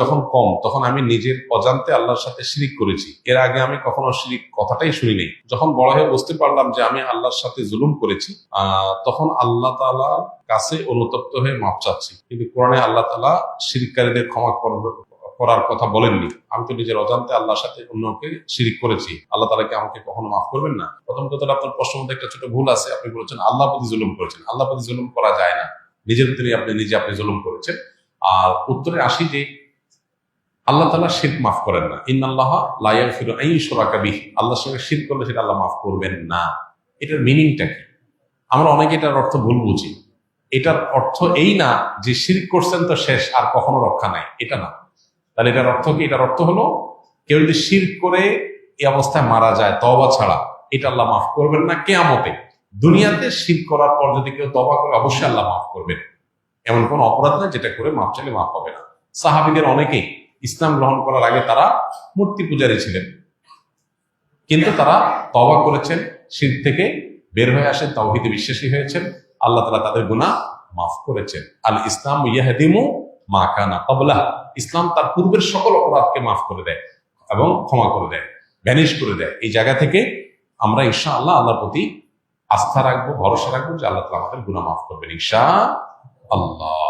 যখন কম, তখন আমি নিজের অজান্তে আল্লাহর সাথে শিরিক করেছি। এর আগে আমি কখনো শিরিক কথাটাই শুনি নাই যখন বড় হয়ে বুঝতে পারলাম যে আমি আল্লাহর সাথে জুলুম করেছি তখন আল্লাহ তাআলার কাছে অনুতপ্ত হয়ে মাপ চাচ্ছি। কিন্তু কোরআনে আল্লাহ তাআলা শিরিককারীদের ক্ষমা করার কথা বলেননি। আমি তো নিজের অজান্তে আল্লাহর সাথে অন্যকে শিরিক করেছি। আল্লাহ তালাকে আমাকে কখনো মাফ করবেন না। প্রথম কথাটা আপনার প্রশ্নের মধ্যে একটা ছোট ভুল আছে। আপনি বলেছেন আল্লাহ প্রতি জুলুম করেছেন। আল্লাহ প্রতি জুলুম করা যায় না। নিজের ভিতরে আপনি নিজে আপনি জুলুম করেছেন। আর উত্তরে আসি যে আল্লাহ তালা শির মাফ করেন না। ইন আল্লাহ লাইয়া এই সোরাকাবি আল্লাহর সঙ্গে শির করলে সেটা আল্লাহ মাফ করবেন না। এটার মিনিংটা কি? আমরা অনেকে এটার অর্থ ভুল বুঝি। এটার অর্থ এই না যে শির করছেন তো শেষ, আর কখনো রক্ষা নাই। এটা না। তাহলে এটার অর্থ কি? এটার অর্থ হলো, কেউ যদি শির করে এই অবস্থায় মারা যায় তবা ছাড়া, এটা আল্লাহ মাফ করবেন না কেয়ামতে। দুনিয়াতে শির করার পর যদি কেউ তবা করে, অবশ্যই আল্লাহ মাফ করবেন। এমন কোন অপরাধ না যেটা করে মাফ চাইলে মাফ হবে না। সাহাবিদের অনেকেই ইসলাম গ্রহণ করার আগে তারা মূর্তি পূজারী ছিলেন। কিন্তু তারা তবা করেছেন, শির থেকে বের হয়ে আসেন, তাওহিদে বিশ্বাসী হয়েছেন, আল্লাহ তালা তাদের গুনাহ মাফ করেছেন। আল ইসলাম ইয়াহদিমু মা কানা কবলা ইসলাম তার পূর্বের সকল অপরাধকে মাফ করে দেয় এবং ক্ষমা করে দেয় ভ্যানিশ করে দেয়। এই জায়গা থেকে আমরা ঈশা আল্লাহ আল্লাহর প্রতি আস্থা রাখব, ভরসা রাখব যে আল্লাহ তালা আমাদের গুনাহ মাফ করবেন ঈশা আল্লাহ